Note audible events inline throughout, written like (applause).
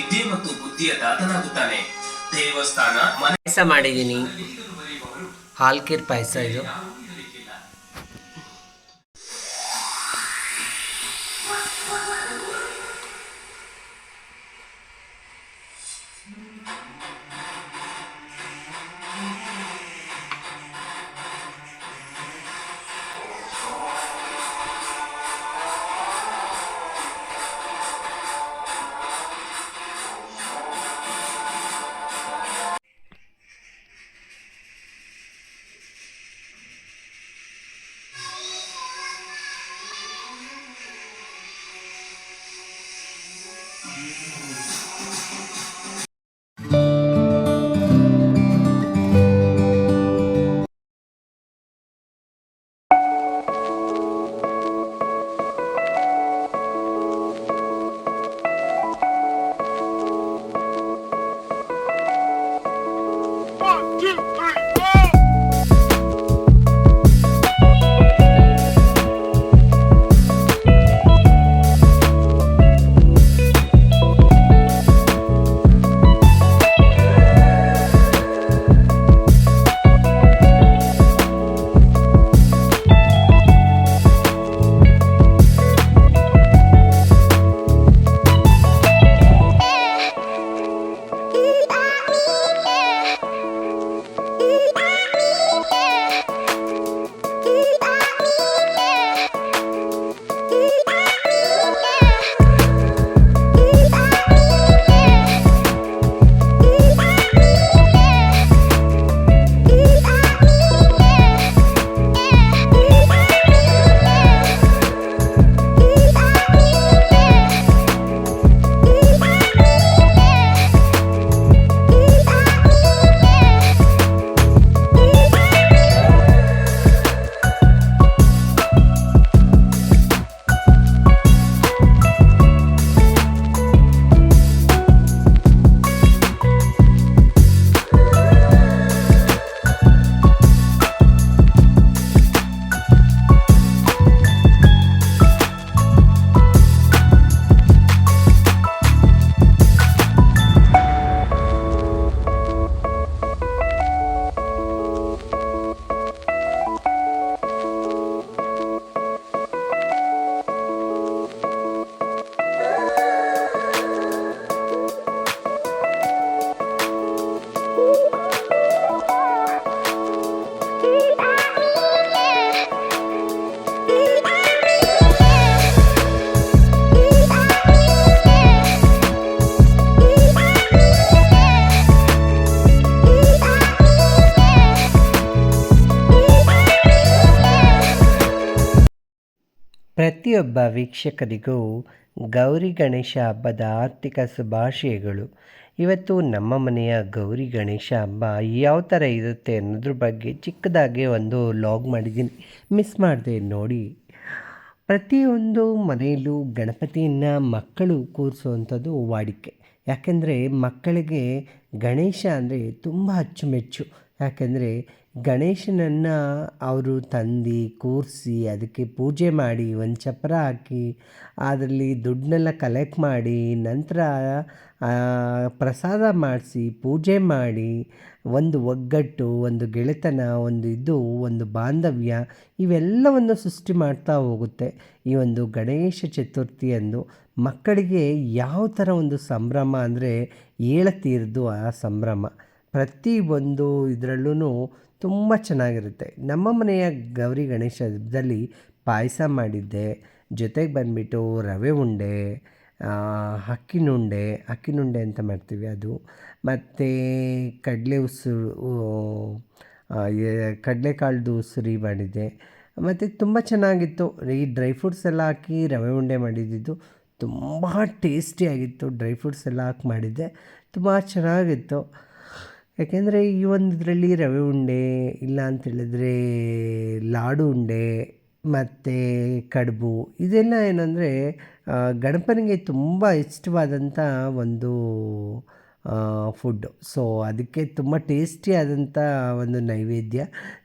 ವಿದ್ಯೆ ಮತ್ತು ಬುದ್ಧಿಯ ದಾತನಾಗುತ್ತಾನೆ. ದೇವಸ್ಥಾನ ಮನೆ ಪಾಯಸ ಮಾಡಿದ್ದೀನಿ. ಹಾಲ್ಕೀರ್ ಪಾಯಸ ಇದು. ಪ್ರತಿಯೊಬ್ಬ ವೀಕ್ಷಕರಿಗೂ ಗೌರಿ ಗಣೇಶ ಹಬ್ಬದ ಆರ್ಥಿಕ ಶುಭಾಶಯಗಳು. ಇವತ್ತು ನಮ್ಮ ಮನೆಯ ಗೌರಿ ಗಣೇಶ ಹಬ್ಬ ಯಾವ ಥರ ಇರುತ್ತೆ ಅನ್ನೋದ್ರ ಬಗ್ಗೆ ಚಿಕ್ಕದಾಗಿ ಒಂದು ಲಾಗ್ ಮಾಡಿದ್ದೀನಿ. ಮಿಸ್ ಮಾಡಿದೆ ನೋಡಿ. ಪ್ರತಿಯೊಂದು ಮನೆಯಲ್ಲೂ ಗಣಪತಿಯನ್ನು ಮಕ್ಕಳು ಕೂರಿಸುವಂಥದ್ದು ವಾಡಿಕೆ. ಯಾಕೆಂದರೆ ಮಕ್ಕಳಿಗೆ ಗಣೇಶ ಅಂದರೆ ತುಂಬ ಅಚ್ಚುಮೆಚ್ಚು. ಯಾಕೆಂದರೆ ಗಣೇಶನನ್ನು ಅವರು ತಂದು ಕೂರಿಸಿ ಅದಕ್ಕೆ ಪೂಜೆ ಮಾಡಿ ಒಂದು ಚಪ್ಪರ ಹಾಕಿ ಅದರಲ್ಲಿ ದುಡ್ಡನ್ನೆಲ್ಲ ಕಲೆಕ್ಟ್ ಮಾಡಿ ನಂತರ ಪ್ರಸಾದ ಮಾಡಿಸಿ, ಪೂಜೆ ಮಾಡಿ ಒಂದು ಒಗ್ಗಟ್ಟು, ಒಂದು ಗೆಳೆತನ, ಒಂದು ಇದು, ಒಂದು ಬಾಂಧವ್ಯ ಇವೆಲ್ಲವನ್ನು ಸೃಷ್ಟಿ ಮಾಡ್ತಾ ಹೋಗುತ್ತೆ. ಈ ಒಂದು ಗಣೇಶ ಚತುರ್ಥಿಯಂದು ಮಕ್ಕಳಿಗೆ ಯಾವ ಥರ ಒಂದು ಸಂಭ್ರಮ ಅಂದರೆ ಹೇಳತೀರದು ಆ ಸಂಭ್ರಮ. ಪ್ರತಿ ಒಂದು ಇದರಲ್ಲೂ ತುಂಬ ಚೆನ್ನಾಗಿರುತ್ತೆ. ನಮ್ಮ ಮನೆಯ ಗೌರಿ ಗಣೇಶ ಹಬ್ಬದಲ್ಲಿ ಪಾಯಸ ಮಾಡಿದ್ದೆ ಜೊತೆಗೆ ಬಂದುಬಿಟ್ಟು ರವೆ ಉಂಡೆ ಆ, ಅಕ್ಕಿನುಂಡೆ ಅಕ್ಕಿನುಂಡೆ ಅಂತ ಮಾಡ್ತೀವಿ ಅದು. ಮತ್ತು ಕಡಲೆ ಉಸುರು ಕಡಲೆಕಾಳ್ದು ಉಸುರಿ ಮಾಡಿದ್ದೆ. ಮತ್ತು ತುಂಬ ಚೆನ್ನಾಗಿತ್ತು. ಈ ಡ್ರೈ ಫ್ರೂಟ್ಸ್ ಎಲ್ಲ ಹಾಕಿ ರವೆ ಉಂಡೆ ಮಾಡಿದ್ದಿದ್ದು ತುಂಬ ಟೇಸ್ಟಿಯಾಗಿತ್ತು. ಡ್ರೈ ಫ್ರೂಟ್ಸ್ ಎಲ್ಲ ಹಾಕಿ ಮಾಡಿದ್ದೆ. ತುಂಬ ಚೆನ್ನಾಗಿತ್ತು. ಯಾಕೆಂದರೆ ಈ ಒಂದು ಇದರಲ್ಲಿ ರವೆ ಉಂಡೆ, ಇಲ್ಲ ಅಂತ ಹೇಳಿದ್ರೆ ಲಾಡು ಉಂಡೆ, ಮತ್ತು ಕಡುಬು, ಇದೆಲ್ಲ ಏನಂದರೆ ಗಣಪನಿಗೆ ತುಂಬ ಇಷ್ಟವಾದಂಥ ಒಂದು ಫುಡ್ಡು ಸೊ ಅದಕ್ಕೆ ತುಂಬ ಟೇಸ್ಟಿಯಾದಂಥ ಒಂದು ನೈವೇದ್ಯ.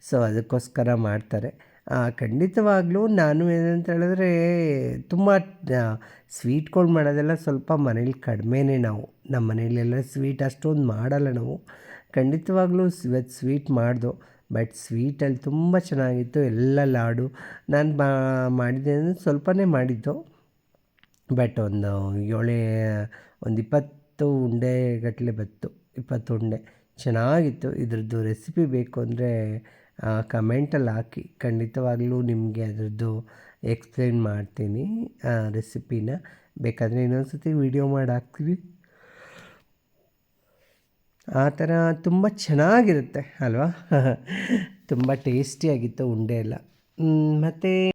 ಸೊ ಅದಕ್ಕೋಸ್ಕರ ಮಾಡ್ತಾರೆ. ಖಂಡಿತವಾಗಲೂ ಖಂಡಿತವಾಗ್ಲೂ ನಾನು ಏನಂತ ಹೇಳಿದ್ರೆ, ತುಂಬ ಸ್ವೀಟ್ಗಳು ಮಾಡೋದೆಲ್ಲ ಸ್ವಲ್ಪ ಮನೇಲಿ ಕಡಿಮೆನೇ ನಾವು. ನಮ್ಮ ಮನೇಲೆಲ್ಲ ಸ್ವೀಟ್ ಅಷ್ಟೊಂದು ಮಾಡಲ್ಲ ನಾವು. ಖಂಡಿತವಾಗ್ಲೂ ಇವತ್ತು ಸ್ವೀಟ್ ಮಾಡ್ದು, ಬಟ್ ಸ್ವೀಟಲ್ಲಿ ತುಂಬ ಚೆನ್ನಾಗಿತ್ತು, ಎಲ್ಲ ಲಾಡು. ನಾನು ಮಾಡಿದ್ದೆ ಅಂದರೆ ಸ್ವಲ್ಪನೇ ಮಾಡಿದ್ದು. ಬಟ್ ಒಂದು ಏಳೆ, ಒಂದು ಇಪ್ಪತ್ತು ಉಂಡೆ ಗಟ್ಟಲೆ ಬತ್ತು ಇಪ್ಪತ್ತು ಉಂಡೆ. ಚೆನ್ನಾಗಿತ್ತು. ಇದ್ರದ್ದು ರೆಸಿಪಿ ಬೇಕು ಅಂದರೆ ಕಮೆಂಟಲ್ಲಿ ಹಾಕಿ. ಖಂಡಿತವಾಗ್ಲೂ ನಿಮಗೆ ಅದರದ್ದು ಎಕ್ಸ್ಪ್ಲೇನ್ ಮಾಡ್ತೀನಿ ರೆಸಿಪಿನ. ಬೇಕಾದರೆ ಇನ್ನೊಂದು ಸತಿ ವೀಡಿಯೋ ಮಾಡಿ ಹಾಕ್ತೀವಿ ಆ ಥರ ತುಂಬ ಚೆನ್ನಾಗಿರುತ್ತೆ ಅಲ್ವಾ? (laughs) ತುಂಬ ಟೇಸ್ಟಿಯಾಗಿತ್ತು ಉಂಡೆ ಎಲ್ಲ. ಮತ್ತು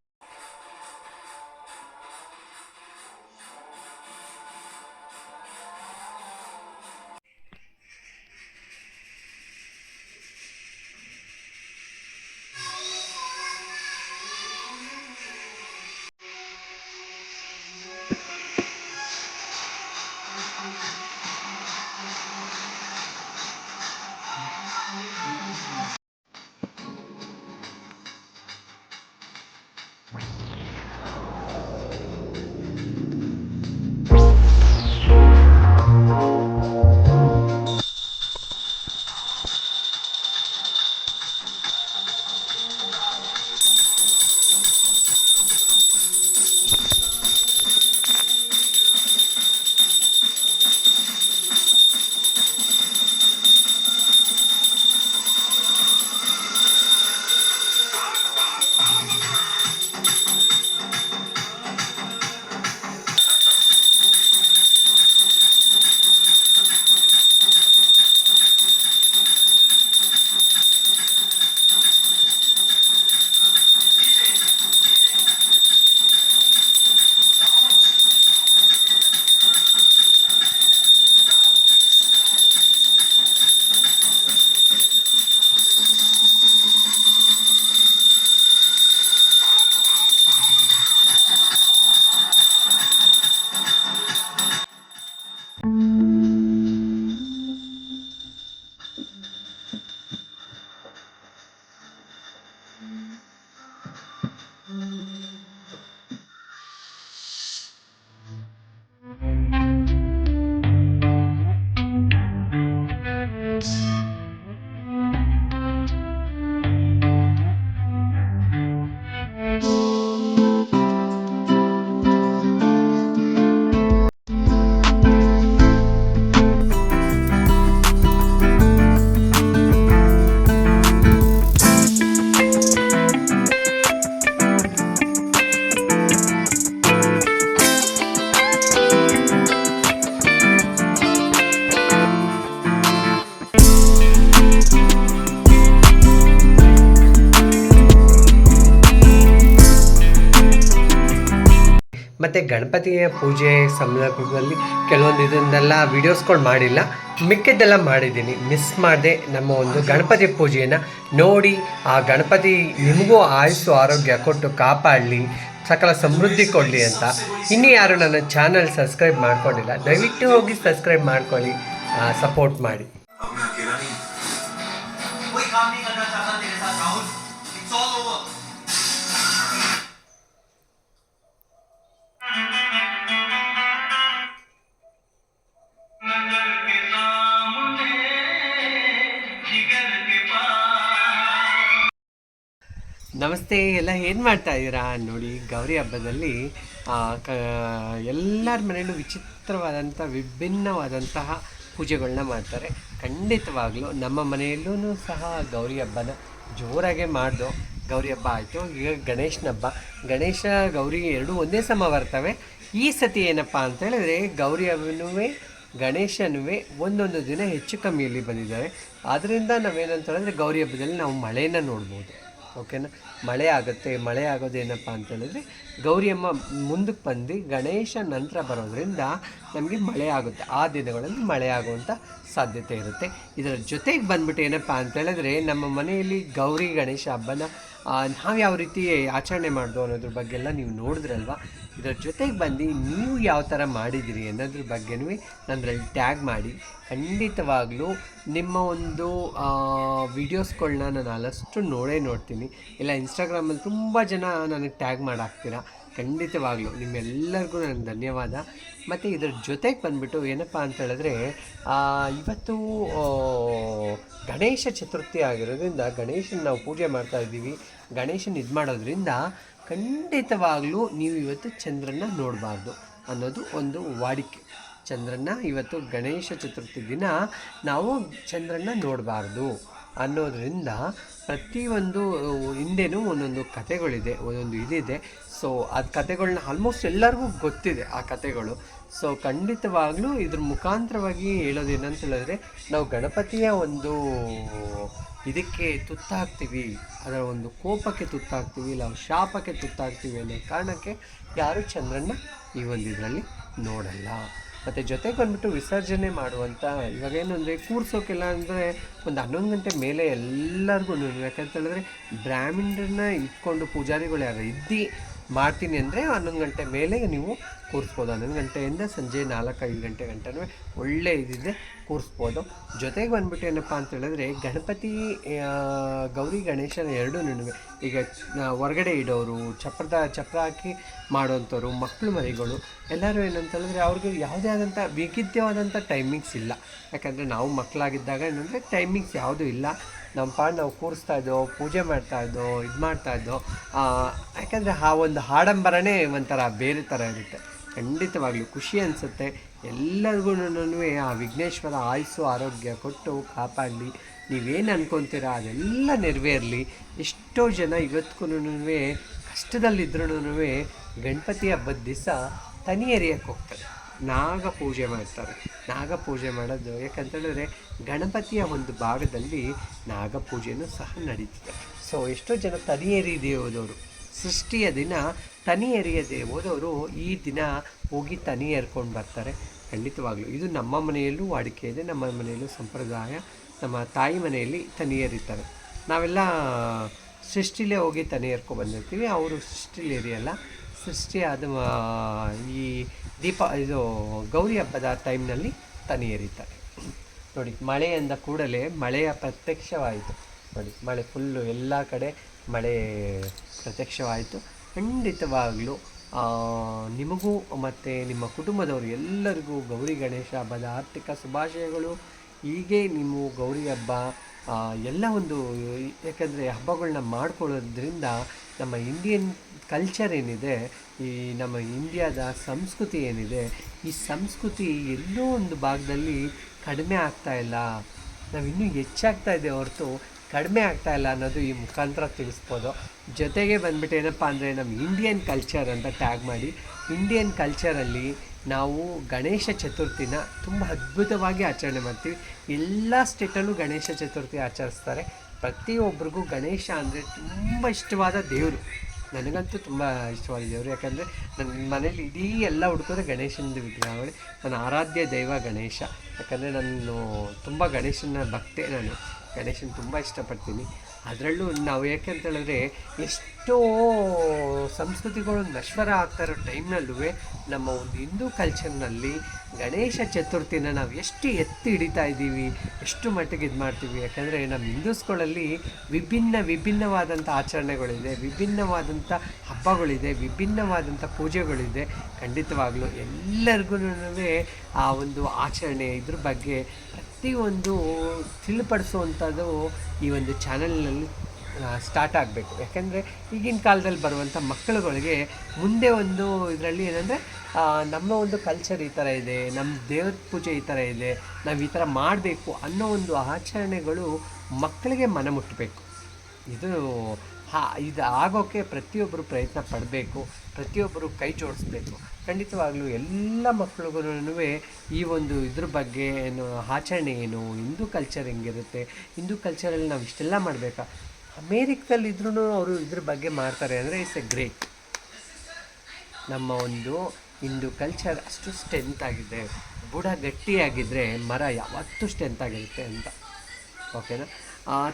ಮತ್ತು ಗಣಪತಿಯ ಪೂಜೆ ಸಂದರ್ಭದಲ್ಲಿ ಕೆಲವೊಂದು ಇದನ್ನೆಲ್ಲ ವೀಡಿಯೋಸ್ಗಳು ಮಾಡಿಲ್ಲ. ಮಿಕ್ಕಿದ್ದೆಲ್ಲ ಮಾಡಿದ್ದೀನಿ. ಮಿಸ್ ಮಾಡದೆ ನಮ್ಮ ಒಂದು ಗಣಪತಿ ಪೂಜೆಯನ್ನು ನೋಡಿ, ಆ ಗಣಪತಿ ನಿಮಗೂ ಆಯುಸ್ಸು, ಆರೋಗ್ಯ ಕೊಟ್ಟು ಕಾಪಾಡಲಿ, ಸಕಲ ಸಮೃದ್ಧಿ ಕೊಡಲಿ ಅಂತ. ಇನ್ನೂ ಯಾರು ನನ್ನ ಚಾನಲ್ ಸಬ್ಸ್ಕ್ರೈಬ್ ಮಾಡ್ಕೊಂಡಿಲ್ಲ, ದಯವಿಟ್ಟು ಹೋಗಿ ಸಬ್ಸ್ಕ್ರೈಬ್ ಮಾಡ್ಕೊಳ್ಳಿ ಸಪೋರ್ಟ್ ಮಾಡಿ. ನಮಸ್ತೆ ಎಲ್ಲ ಏನು ಮಾಡ್ತಾ ಇದ್ದೀರಾ ನೋಡಿ, ಗೌರಿ ಹಬ್ಬದಲ್ಲಿ ಎಲ್ಲರ ಮನೆಯಲ್ಲೂ ವಿಚಿತ್ರವಾದಂಥ ವಿಭಿನ್ನವಾದಂತಹ ಪೂಜೆಗಳನ್ನ ಮಾಡ್ತಾರೆ. ಖಂಡಿತವಾಗ್ಲೂ ನಮ್ಮ ಮನೆಯಲ್ಲೂ ಸಹ ಗೌರಿ ಹಬ್ಬನ ಜೋರಾಗೆ ಮಾಡ್ದು, ಗೌರಿ ಹಬ್ಬ ಆಯಿತು. ಈಗ ಗಣೇಶನ ಹಬ್ಬ. ಗಣೇಶ, ಗೌರಿ ಎರಡೂ ಒಂದೇ ಸಮ ಬರ್ತವೆ. ಈ ಸತಿ ಏನಪ್ಪ ಅಂತ ಹೇಳಿದ್ರೆ, ಗೌರಿ ಹಬ್ಬನೂ ಗಣೇಶನೂ ಒಂದೊಂದು ದಿನ ಹೆಚ್ಚು ಕಮ್ಮಿಯಲ್ಲಿ ಬಂದಿದ್ದಾರೆ. ಆದ್ದರಿಂದ ನಾವೇನಂತ ಹೇಳಿದ್ರೆ, ಗೌರಿ ಹಬ್ಬದಲ್ಲಿ ನಾವು ಮಳೆಯನ್ನು ನೋಡ್ಬೋದು. ಓಕೆನಾ ಮಳೆ ಆಗುತ್ತೆ, ಮಳೆ ಆಗೋದೇನಪ್ಪ ಅಂತ ಹೇಳಿದ್ರೆ ಗೌರಿ ಅಮ್ಮ ಮುಂದಕ್ಕೆ ಬಂದು ಗಣೇಶ ನಂತರ ಬರೋದ್ರಿಂದ ನಮಗೆ ಮಳೆ ಆಗುತ್ತೆ. ಆ ದಿನಗಳಲ್ಲಿ ಮಳೆ ಆಗುವಂಥ ಸಾಧ್ಯತೆ ಇರುತ್ತೆ. ಇದರ ಜೊತೆಗೆ ಬಂದ್ಬಿಟ್ಟು ಏನಪ್ಪ ಅಂತ ಹೇಳಿದ್ರೆ, ನಮ್ಮ ಮನೆಯಲ್ಲಿ ಗೌರಿ ಗಣೇಶ ಹಬ್ಬನ ನಾವು ಯಾವ ರೀತಿ ಆಚರಣೆ ಮಾಡೋದು ಅನ್ನೋದ್ರ ಬಗ್ಗೆ ಎಲ್ಲ ನೀವು ನೋಡಿದ್ರಲ್ವ? ಇದರ ಜೊತೆಗೆ ಬಂದು ನೀವು ಯಾವ ಥರ ಮಾಡಿದ್ದೀರಿ ಅನ್ನೋದ್ರ ಬಗ್ಗೆನೂ ನನ್ನದ್ರಲ್ಲಿ ಟ್ಯಾಗ್ ಮಾಡಿ. ಖಂಡಿತವಾಗ್ಲೂ ನಿಮ್ಮ ಒಂದು ವೀಡಿಯೋಸ್ಗಳನ್ನ ನಾನು ಅಲ್ಲಷ್ಟು ನೋಡೇ ನೋಡ್ತೀನಿ. ಇಲ್ಲ ಇನ್ಸ್ಟಾಗ್ರಾಮಲ್ಲಿ ತುಂಬ ಜನ ನನಗೆ ಟ್ಯಾಗ್ ಮಾಡಾಕ್ತೀರಾ? ಖಂಡಿತವಾಗ್ಲೂ ನಿಮ್ಮೆಲ್ಲರಿಗೂ ನನಗೆ ಧನ್ಯವಾದ. ಮತ್ತು ಇದ್ರ ಜೊತೆಗೆ ಬಂದ್ಬಿಟ್ಟು ಏನಪ್ಪ ಅಂತ ಹೇಳಿದ್ರೆ ಇವತ್ತು ಗಣೇಶ ಚತುರ್ಥಿ ಆಗಿರೋದ್ರಿಂದ ಗಣೇಶನ ನಾವು ಪೂಜೆ ಮಾಡ್ತಾ ಇದ್ದೀವಿ. ಗಣೇಶನ ಇದು ಮಾಡೋದ್ರಿಂದ ಖಂಡಿತವಾಗ್ಲೂ ನೀವು ಇವತ್ತು ಚಂದ್ರನ ನೋಡಬಾರ್ದು ಅನ್ನೋದು ಒಂದು ವಾಡಿಕೆ. ಚಂದ್ರನ ಇವತ್ತು ಗಣೇಶ ಚತುರ್ಥಿ ದಿನ ನಾವು ಚಂದ್ರನ ನೋಡಬಾರ್ದು. ಅನ್ನೋದ್ರಿಂದ ಪ್ರತಿಯೊಂದು ಹಿಂದೆನೂ ಒಂದೊಂದು ಕತೆಗಳಿದೆ ಒಂದೊಂದು ಇದಿದೆ. ಸೊ ಅದು ಕತೆಗಳನ್ನ ಆಲ್ಮೋಸ್ಟ್ ಎಲ್ಲರಿಗೂ ಗೊತ್ತಿದೆ, ಆ ಕತೆಗಳು ಸೊ ಖಂಡಿತವಾಗ್ಲೂ ಇದ್ರ ಮುಖಾಂತರವಾಗಿ ಹೇಳೋದೇನಂತ ಹೇಳಿದ್ರೆ, ನಾವು ಗಣಪತಿಯ ಒಂದು ಇದಕ್ಕೆ ತುತ್ತಾಗ್ತೀವಿ, ಅದರ ಒಂದು ಕೋಪಕ್ಕೆ ತುತ್ತಾಗ್ತೀವಿ, ಇಲ್ಲ ಶಾಪಕ್ಕೆ ತುತ್ತಾಗ್ತೀವಿ ಅನ್ನೋ ಕಾರಣಕ್ಕೆ ಯಾರು ಚಂದ್ರನ್ನ ಈ ಒಂದು ಇದರಲ್ಲಿ ನೋಡಲ್ಲ. ಮತ್ತು ಜೊತೆಗೆ ಬಂದುಬಿಟ್ಟು ವಿಸರ್ಜನೆ ಮಾಡುವಂಥ ಇವಾಗ ಏನು ಅಂದರೆ ಕೂರ್ಸೋಕೆಲ್ಲ ಅಂದರೆ ಒಂದು ಹನ್ನೊಂದು ಗಂಟೆ ಮೇಲೆ ಎಲ್ಲರಿಗೂ ಯಾಕಂತ ಹೇಳಿದ್ರೆ ಬ್ರಾಹ್ಮಣರನ್ನ ಇಟ್ಕೊಂಡು ಪೂಜಾರಿಗಳು ಯಾರು ಇದ್ದು ಮಾಡ್ತೀನಿ ಅಂದರೆ ಹನ್ನೊಂದು ಗಂಟೆ ಮೇಲೆ ನೀವು ಕೂರಿಸ್ಬೋದು. ಹನ್ನೊಂದು ಗಂಟೆಯಿಂದ ಸಂಜೆ ನಾಲ್ಕು ಐದು ಗಂಟೆ ಗಂಟನೂ ಒಳ್ಳೆ ಇದಿದೆ ಕೂರಿಸ್ಬೋದು. ಜೊತೆಗೆ ಬಂದುಬಿಟ್ಟು ಏನಪ್ಪ ಅಂತ ಹೇಳಿದ್ರೆ ಗಣಪತಿ ಗೌರಿ ಗಣೇಶನ ಎರಡೂ ಈಗ ಹೊರಗಡೆ ಇಡೋರು, ಚಪ್ರದ, ಚಪ್ರ ಹಾಕಿ ಮಾಡೋವಂಥವ್ರು ಮಕ್ಕಳು ಮರಿಗಳು, ಎಲ್ಲರೂ ಏನಂತ ಹೇಳಿದ್ರೆ ಅವ್ರಿಗೆ ಯಾವುದೇ ಆದಂಥ ವಿಗಿದ್ಯವಾದಂಥ ಟೈಮಿಂಗ್ಸ್ ಇಲ್ಲ. ಯಾಕಂದರೆ ನಾವು ಮಕ್ಕಳಾಗಿದ್ದಾಗ ಏನಂದರೆ ಟೈಮಿಂಗ್ಸ್ ಯಾವುದೂ ಇಲ್ಲ. ನಮ್ಮ ಪಾಡು ನಾವು ಕೂರಿಸ್ತಾ ಇದ್ದೋ, ಪೂಜೆ ಮಾಡ್ತಾ ಇದ್ದೋ, ಇದು ಮಾಡ್ತಾ ಇದ್ದೋ ಯಾಕಂದರೆ ಆ ಒಂದು ಆಡಂಬರನೇ ಒಂಥರ ಬೇರೆ ಥರ ಇರುತ್ತೆ. ಖಂಡಿತವಾಗ್ಲೂ ಖುಷಿ ಅನಿಸುತ್ತೆ. ಎಲ್ಲರಿಗೂ ಆ ವಿಘ್ನೇಶ್ವರ ಆಯುಸ್ಸು ಆರೋಗ್ಯ ಕೊಟ್ಟು ಕಾಪಾಡಲಿ. ನೀವೇನು ಅನ್ಕೊತೀರ ಅದೆಲ್ಲ ನೆರವೇರಲಿ. ಎಷ್ಟೋ ಜನ ಇವತ್ತಿಗೂ ಕಷ್ಟದಲ್ಲಿದ್ರೂ ಗಣಪತಿ ಹಬ್ಬದ ದಿವಸ ತನಿ ಎರಿಯಕ್ಕೆ ಹೋಗ್ತಾರೆ. ನಾಗ ಪೂಜೆ ಮಾಡ್ತಾರೆ. ನಾಗ ಪೂಜೆ ಮಾಡೋದು ಯಾಕಂತೇಳಿದ್ರೆ ಗಣಪತಿಯ ಒಂದು ಭಾಗದಲ್ಲಿ ನಾಗ ಪೂಜೆನೂ ಸಹ ನಡೀತದೆ. ಸೊ ಎಷ್ಟೋ ಜನ ತನಿ ಎರಿಯದೆ ಹೋದವರು, ಸೃಷ್ಟಿಯ ದಿನ ತನಿ ಎರಿಯದೆ ಹೋದವರು ಈ ದಿನ ಹೋಗಿ ತನಿ ಎರ್ಕೊಂಡು ಬರ್ತಾರೆ. ಖಂಡಿತವಾಗ್ಲೂ ಇದು ನಮ್ಮ ಮನೆಯಲ್ಲೂ ವಾಡಿಕೆ ಇದೆ, ನಮ್ಮ ಮನೆಯಲ್ಲೂ ಸಂಪ್ರದಾಯ. ನಮ್ಮ ತಾಯಿ ಮನೆಯಲ್ಲಿ ತನಿ ಎರಿತಾರೆ ನಾವೆಲ್ಲ ಸೃಷ್ಟಿಲೇ ಹೋಗಿ ತನಿ ಎರ್ಕೊ ಬಂದಿರ್ತೀವಿ. ಅವರು ಸೃಷ್ಟಿಲಿ ಇರಿಯಲ್ಲ ಸೃಷ್ಟಿ ಅದು ಈ ದೀಪ, ಇದು ಗೌರಿ ಹಬ್ಬದ ಟೈಮ್ನಲ್ಲಿ ತನಿ ಏರಿತಾರೆ. ನೋಡಿ, ಮಳೆ ಅಂದ ಕೂಡಲೇ ಮಳೆಯ ಪ್ರತ್ಯಕ್ಷವಾಯಿತು. ನೋಡಿ, ಮಳೆ ಫುಲ್ಲು ಎಲ್ಲ ಕಡೆ ಮಳೆ ಪ್ರತ್ಯಕ್ಷವಾಯಿತು. ಖಂಡಿತವಾಗಲೂ ನಿಮಗೂ ಮತ್ತು ನಿಮ್ಮ ಕುಟುಂಬದವರು ಎಲ್ಲರಿಗೂ ಗೌರಿ ಗಣೇಶ ಹಬ್ಬದ ಆರ್ಥಿಕ ಶುಭಾಶಯಗಳು. ಹೀಗೆ ನೀವು ಗೌರಿ ಹಬ್ಬ ಎಲ್ಲ ಒಂದು, ಯಾಕಂದರೆ ಹಬ್ಬಗಳನ್ನ ಮಾಡ್ಕೊಳ್ಳೋದ್ರಿಂದ ನಮ್ಮ ಇಂಡಿಯನ್ ಕಲ್ಚರ್ ಏನಿದೆ, ಈ ನಮ್ಮ ಇಂಡಿಯಾದ ಸಂಸ್ಕೃತಿ ಏನಿದೆ, ಈ ಸಂಸ್ಕೃತಿ ಎಲ್ಲೋ ಒಂದು ಭಾಗದಲ್ಲಿ ಕಡಿಮೆ ಆಗ್ತಾ ಇಲ್ಲ. ನಾವು ಇನ್ನೂ ಹೆಚ್ಚಾಗ್ತಾ ಇದೆ ಹೊರತು ಕಡಿಮೆ ಆಗ್ತಾ ಇಲ್ಲ ಅನ್ನೋದು ಈ ಮುಖಾಂತರ ತಿಳಿಸ್ಬೋದು. ಜೊತೆಗೆ ಬಂದ್ಬಿಟ್ಟು ಏನಪ್ಪ ಅಂದರೆ ನಮ್ಮ ಇಂಡಿಯನ್ ಕಲ್ಚರ್ ಅಂತ ಟ್ಯಾಗ್ ಮಾಡಿ ಇಂಡಿಯನ್ ಕಲ್ಚರಲ್ಲಿ ನಾವು ಗಣೇಶ ಚತುರ್ಥಿನ ತುಂಬ ಅದ್ಭುತವಾಗಿ ಆಚರಣೆ ಮಾಡ್ತೀವಿ. ಎಲ್ಲ ಸ್ಟೇಟಲ್ಲೂ ಗಣೇಶ ಚತುರ್ಥಿ ಆಚರಿಸ್ತಾರೆ. ಪ್ರತಿಯೊಬ್ಬರಿಗೂ ಗಣೇಶ ಅಂದರೆ ತುಂಬ ಇಷ್ಟವಾದ ದೇವರು. ನನಗಂತೂ ತುಂಬ ಇಷ್ಟವಾದ ದೇವರು. ಯಾಕಂದರೆ ನನ್ನ ಮನೇಲಿ ಇಡೀ ಎಲ್ಲ ಹುಡ್ಕೋದ್ರೆ ಗಣೇಶನದು ವಿಗ್ರಹಗಳು ನನ್ನ ಆರಾಧ್ಯ ದೈವ ಗಣೇಶ. ಯಾಕಂದರೆ ನಾನು ತುಂಬ ಗಣೇಶನ ಭಕ್ತೆ ನಾನು. ಗಣೇಶನ ತುಂಬ ಇಷ್ಟಪಡ್ತೀನಿ. ಅದರಲ್ಲೂ ನಾವು ಯಾಕೆಂತ ಹೇಳಿದ್ರೆ ಎಷ್ಟೋ ಸಂಸ್ಕೃತಿಗಳು ನಶ್ವರ ಆಗ್ತಾ ಇರೋ ಟೈಮ್ನಲ್ಲೂ ನಮ್ಮ ಒಂದು ಹಿಂದೂ ಕಲ್ಚರ್ನಲ್ಲಿ ಗಣೇಶ ಚತುರ್ಥಿನ ನಾವು ಎಷ್ಟು ಎತ್ತಿ ಹಿಡಿತಾ ಇದ್ದೀವಿ, ಎಷ್ಟು ಮಟ್ಟಿಗೆ ಇದು ಮಾಡ್ತೀವಿ. ಯಾಕಂದರೆ ನಮ್ಮ ಹಿಂದೂಸ್ಗಳಲ್ಲಿ ವಿಭಿನ್ನ ವಿಭಿನ್ನವಾದಂಥ ಆಚರಣೆಗಳಿದೆ ವಿಭಿನ್ನವಾದಂಥ ಹಬ್ಬಗಳಿದೆ ವಿಭಿನ್ನವಾದಂಥ ಪೂಜೆಗಳಿದೆ. ಖಂಡಿತವಾಗಲೂ ಎಲ್ಲರಿಗೂ ಆ ಒಂದು ಆಚರಣೆ ಇದ್ರ ಬಗ್ಗೆ ಪ್ರತಿಯೊಂದು ತಿಳಿಪಡಿಸುವಂಥದ್ದು ಈ ಒಂದು ಚಾನಲ್ನಲ್ಲಿ ಸ್ಟಾರ್ಟ್ ಆಗಬೇಕು. ಯಾಕೆಂದರೆ ಈಗಿನ ಕಾಲದಲ್ಲಿ ಬರುವಂಥ ಮಕ್ಕಳುಗಳಿಗೆ ಮುಂದೆ ಒಂದು ಇದರಲ್ಲಿ ಏನಂದರೆ ನಮ್ಮ ಒಂದು ಕಲ್ಚರ್ ಈ ಥರ ಇದೆ, ನಮ್ಮ ದೇವ್ರ ಪೂಜೆ ಈ ಥರ ಇದೆ, ನಾವು ಈ ಥರ ಮಾಡಬೇಕು ಅನ್ನೋ ಒಂದು ಆಚರಣೆಗಳು ಮಕ್ಕಳಿಗೆ ಮನ ಮುಟ್ಟಬೇಕು ಇದು ಹಾ, ಇದು ಆಗೋಕ್ಕೆ ಪ್ರತಿಯೊಬ್ಬರು ಪ್ರಯತ್ನ ಪಡಬೇಕು, ಪ್ರತಿಯೊಬ್ಬರು ಕೈ ಜೋಡಿಸ್ಬೇಕು. ಖಂಡಿತವಾಗ್ಲೂ ಎಲ್ಲ ಮಕ್ಳಿಗೂ ಈ ಒಂದು ಇದ್ರ ಬಗ್ಗೆ ಏನು ಆಚರಣೆ ಏನು, ಹಿಂದೂ ಕಲ್ಚರ್ ಹೆಂಗಿರುತ್ತೆ, ಹಿಂದೂ ಕಲ್ಚರಲ್ಲಿ ನಾವು ಇಷ್ಟೆಲ್ಲ ಮಾಡಬೇಕಾ? ಅಮೇರಿಕದಲ್ಲಿ ಇದ್ರೂ ಅವರು ಇದ್ರ ಬಗ್ಗೆ ಮಾಡ್ತಾರೆ ಅಂದರೆ ಇಟ್ಸ್ ಎ ಗ್ರೇಟ್ ನಮ್ಮ ಒಂದು ಇಂದು ಕಲ್ಚರ್ ಅಷ್ಟು ಸ್ಟ್ರೆಂತ್ ಆಗಿದೆ. ಬುಡ ಗಟ್ಟಿಯಾಗಿದ್ದರೆ ಮರ ಯಾವತ್ತೂ ಸ್ಟ್ರೆಂತ್ ಆಗಿರುತ್ತೆ ಅಂತ. ಓಕೆನಾ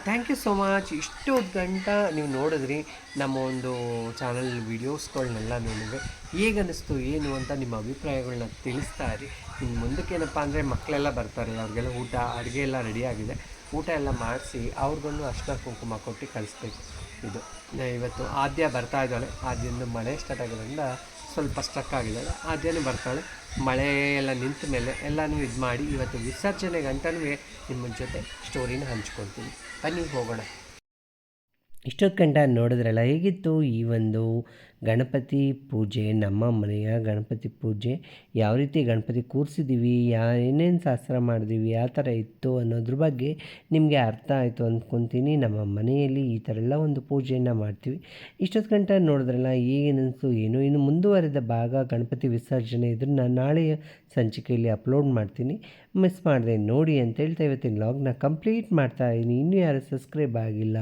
ಥ್ಯಾಂಕ್ ಯು ಸೋ ಮಚ್ ಇಷ್ಟು ಗಂಟ ನೀವು ನೋಡಿದ್ರಿ ನಮ್ಮ ಒಂದು ಚಾನಲ್ ವೀಡಿಯೋಸ್ಗಳನ್ನೆಲ್ಲ ನೋಡಿದ್ರೆ ಹೇಗನ್ನಿಸ್ತು, ಏನು ಅಂತ ನಿಮ್ಮ ಅಭಿಪ್ರಾಯಗಳನ್ನ ತಿಳಿಸ್ತಾ ಇರಿ. ಇನ್ನು ಮುಂದಕ್ಕೆ ಏನಪ್ಪ ಅಂದರೆ ಮಕ್ಕಳೆಲ್ಲ ಬರ್ತಾರೆ, ಅವ್ರಿಗೆಲ್ಲ ಊಟ, ಅಡುಗೆ ಎಲ್ಲ ರೆಡಿಯಾಗಿದೆ ಊಟ ಎಲ್ಲ ಮಾಡಿಸಿ ಅವ್ರಿಗೊಂದು ಅಷ್ಟ ಕುಂಕುಮ ಕೊಟ್ಟು ಕಳಿಸ್ಬೇಕು. ಇದು ಇವತ್ತು ಆದ್ಯ ಬರ್ತಾ ಇದ್ದಾಳೆ. ಆದ್ಯಂದು ಮಳೆ ಸ್ಟಾರ್ಟ್ ಆಗೋದ್ರಿಂದ ಸ್ವಲ್ಪ ಸ್ಟ್ರಕ್ ಆಗಿದ್ದಾಳೆ ಅದೇನು ಬರ್ತಾಳೆ. ಮಳೆ ಎಲ್ಲ ನಿಂತ ಮೇಲೆ ಎಲ್ಲನೂ ಇದು ಮಾಡಿ ಇವತ್ತು ವಿಸರ್ಜನೆಗೆ ಅಂತಲೂ ನಿಮ್ಮ ಜೊತೆ ಸ್ಟೋರಿನ ಹಂಚ್ಕೊಳ್ತೀನಿ. ಬನ್ನಿ ಹೋಗೋಣ. ಇಷ್ಟೊತ್ತು ಕಂಡ ನೋಡಿದ್ರಲ್ಲ, ಹೇಗಿತ್ತು ಈ ಒಂದು ಗಣಪತಿ ಪೂಜೆ, ನಮ್ಮ ಮನೆಯ ಗಣಪತಿ ಪೂಜೆ, ಯಾವ ರೀತಿ ಗಣಪತಿ ಕೂರಿಸಿದ್ದೀವಿ ಯಾ, ಏನೇನು ಶಾಸ್ತ್ರ ಮಾಡಿದೀವಿ, ಯಾವ ಥರ ಇತ್ತು ಅನ್ನೋದ್ರ ಬಗ್ಗೆ ನಿಮಗೆ ಅರ್ಥ ಆಯಿತು ಅಂದ್ಕೊತೀನಿ ನಮ್ಮ ಮನೆಯಲ್ಲಿ ಈ ಥರ ಎಲ್ಲ ಒಂದು ಪೂಜೆಯನ್ನು ಮಾಡ್ತೀವಿ. ಇಷ್ಟೊತ್ತು ಗಂಟೆ ನೋಡಿದ್ರಲ್ಲ ಏನಿಸ್ತು ಏನು ಇನ್ನು ಮುಂದುವರೆದ ಭಾಗ ಗಣಪತಿ ವಿಸರ್ಜನೆ ಇದನ್ನು ನಾಳೆಯ ಸಂಚಿಕೆಯಲ್ಲಿ ಅಪ್ಲೋಡ್ ಮಾಡ್ತೀನಿ. ಮಿಸ್ ಮಾಡಿದೆ, ನೋಡಿ ಅಂತ ಹೇಳ್ತಾ ಇವತ್ತಿನ ಲಾಗ್ನ ಕಂಪ್ಲೀಟ್ ಮಾಡ್ತಾ ಇದ್ದೀನಿ. ಇನ್ನೂ ಯಾರು ಸಬ್ಸ್ಕ್ರೈಬ್ ಆಗಿಲ್ಲ,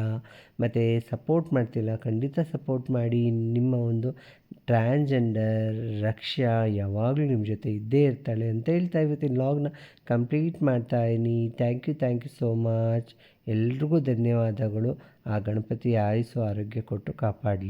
ಮತ್ತು ಸಪೋರ್ಟ್ ಮಾಡ್ತಿಲ್ಲ, ಖಂಡಿತ ಸಪೋರ್ಟ್ ಮಾಡಿ. ನಿಮ್ಮ ಒಂದು ಟ್ರಾನ್ಸ್ಜೆಂಡರ್ ರಕ್ಷ್ಯಾ ಯಾವಾಗಲೂ ನಿಮ್ಮ ಜೊತೆ ಇದ್ದೇ ಇರ್ತಾಳೆ ಅಂತ ಹೇಳ್ತಾ ಇವತ್ತಿನ ಲಾಗ್ನ ಕಂಪ್ಲೀಟ್ ಮಾಡ್ತಾ ಇದ್ದೀನಿ. Thank you thank you so much ಎಲ್ರಿಗೂ ಧನ್ಯವಾದಗಳು. ಆ ಗಣಪತಿ ಆಯುಸ್ಸು ಆರೋಗ್ಯ ಕೊಟ್ಟು ಕಾಪಾಡಲಿ.